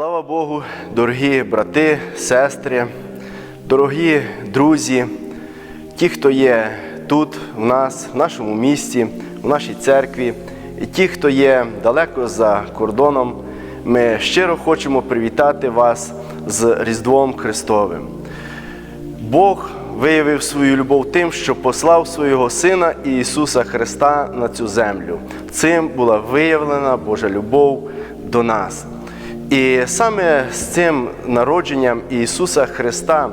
Слава Богу, дорогі брати, сестри, дорогі друзі, ті, хто є тут, в нас, в нашому місті, в нашій церкві, і ті, хто є далеко за кордоном, ми щиро хочемо привітати вас з Різдвом Христовим. Бог виявив свою любов тим, що послав свого Сина Ісуса Христа на цю землю. Цим була виявлена Божа любов до нас. І саме з цим народженням Ісуса Христа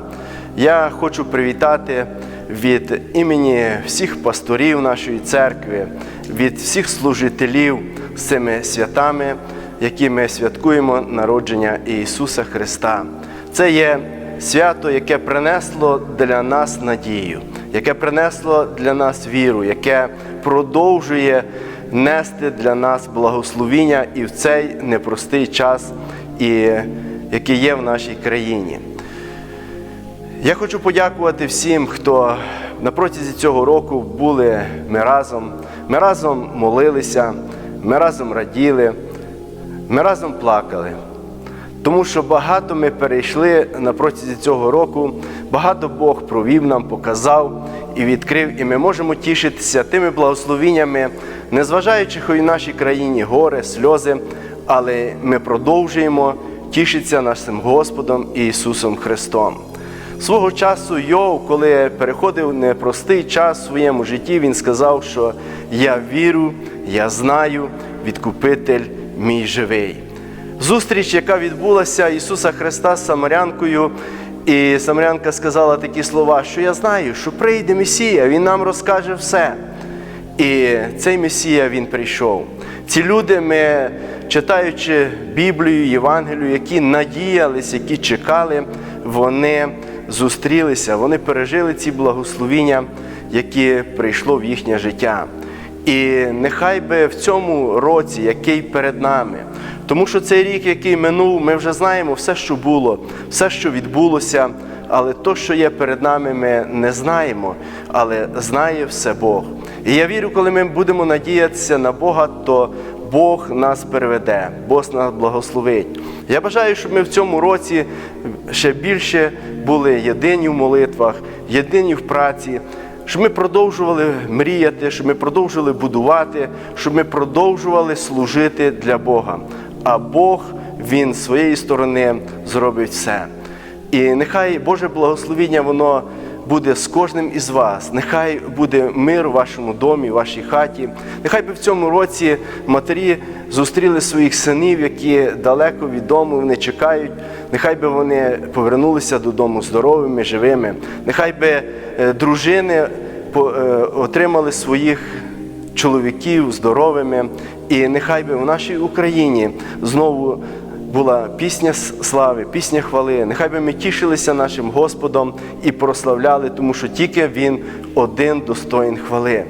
я хочу привітати від імені всіх пасторів нашої церкви, від всіх служителів з цими святами, які ми святкуємо народження Ісуса Христа. Це є свято, яке принесло для нас надію, яке принесло для нас віру, яке продовжує нести для нас благословіння і в цей непростий час, і який є в нашій країні. Я хочу подякувати всім, хто на протязі цього року були ми разом. Ми разом молилися, ми разом раділи, ми разом плакали. Тому що багато ми перейшли на протязі цього року, багато Бог провів нам, показав і відкрив, і ми можемо тішитися тими благословіннями, незважаючи хай в нашій країні горе, сльози, але ми продовжуємо тішитися нашим Господом Ісусом Христом. Свого часу Йов, коли переходив непростий час в своєму житті, він сказав, що я вірю, я знаю, відкупитель мій живий. Зустріч, яка відбулася Ісуса Христа з Самарянкою, і Самарянка сказала такі слова, що я знаю, що прийде Месія, Він нам розкаже все. І цей Месія Він прийшов. Ці люди, ми, читаючи Біблію, Євангелію, які надіялись, які чекали, вони зустрілися, вони пережили ці благословіння, які прийшло в їхнє життя. І нехай би в цьому році, який перед нами, тому що цей рік, який минув, ми вже знаємо все, що було, все, що відбулося, але то, що є перед нами, ми не знаємо, але знає все Бог. І я вірю, коли ми будемо надіятися на Бога, то Бог нас переведе, Бог нас благословить. Я бажаю, щоб ми в цьому році ще більше були єдині в молитвах, єдині в праці, щоб ми продовжували мріяти, щоб ми продовжували будувати, щоб ми продовжували служити для Бога. А Бог, Він своєї сторони зробить все. І нехай Боже благословіння, воно буде з кожним із вас. Нехай буде мир у вашому домі, в вашій хаті. Нехай би в цьому році матері зустріли своїх синів, які далеко від дому вони чекають. Нехай би вони повернулися додому здоровими, живими. Нехай би е, дружини е, отримали своїх чоловіків здоровими. І нехай би в нашій Україні знову була пісня слави, пісня хвали. Нехай би ми тішилися нашим Господом і прославляли, тому що тільки Він один достоїн хвали.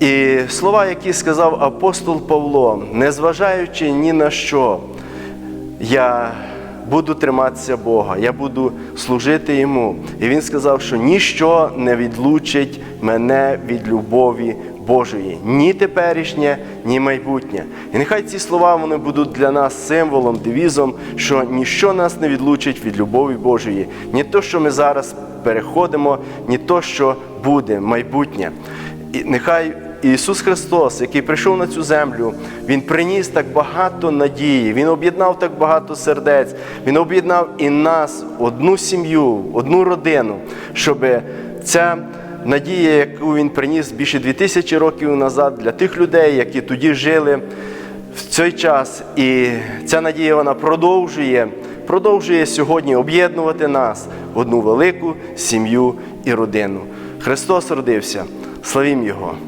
І слова, які сказав апостол Павло, незважаючи ні на що, я буду триматися Бога, я буду служити Йому. І він сказав, що ніщо не відлучить мене від любові Божої, ні теперішнє, ні майбутнє. І нехай ці слова вони будуть для нас символом, девізом, що ніщо нас не відлучить від любові Божої, ні то, що ми зараз переходимо, ні то, що буде майбутнє. І нехай Ісус Христос, який прийшов на цю землю, Він приніс так багато надії, Він об'єднав так багато сердець, Він об'єднав і нас, одну сім'ю, одну родину, щоб ця надія, яку Він приніс більше 2000 років назад для тих людей, які тоді жили в цей час. І ця надія вона продовжує, продовжує сьогодні об'єднувати нас в одну велику сім'ю і родину. Христос родився, славім Його!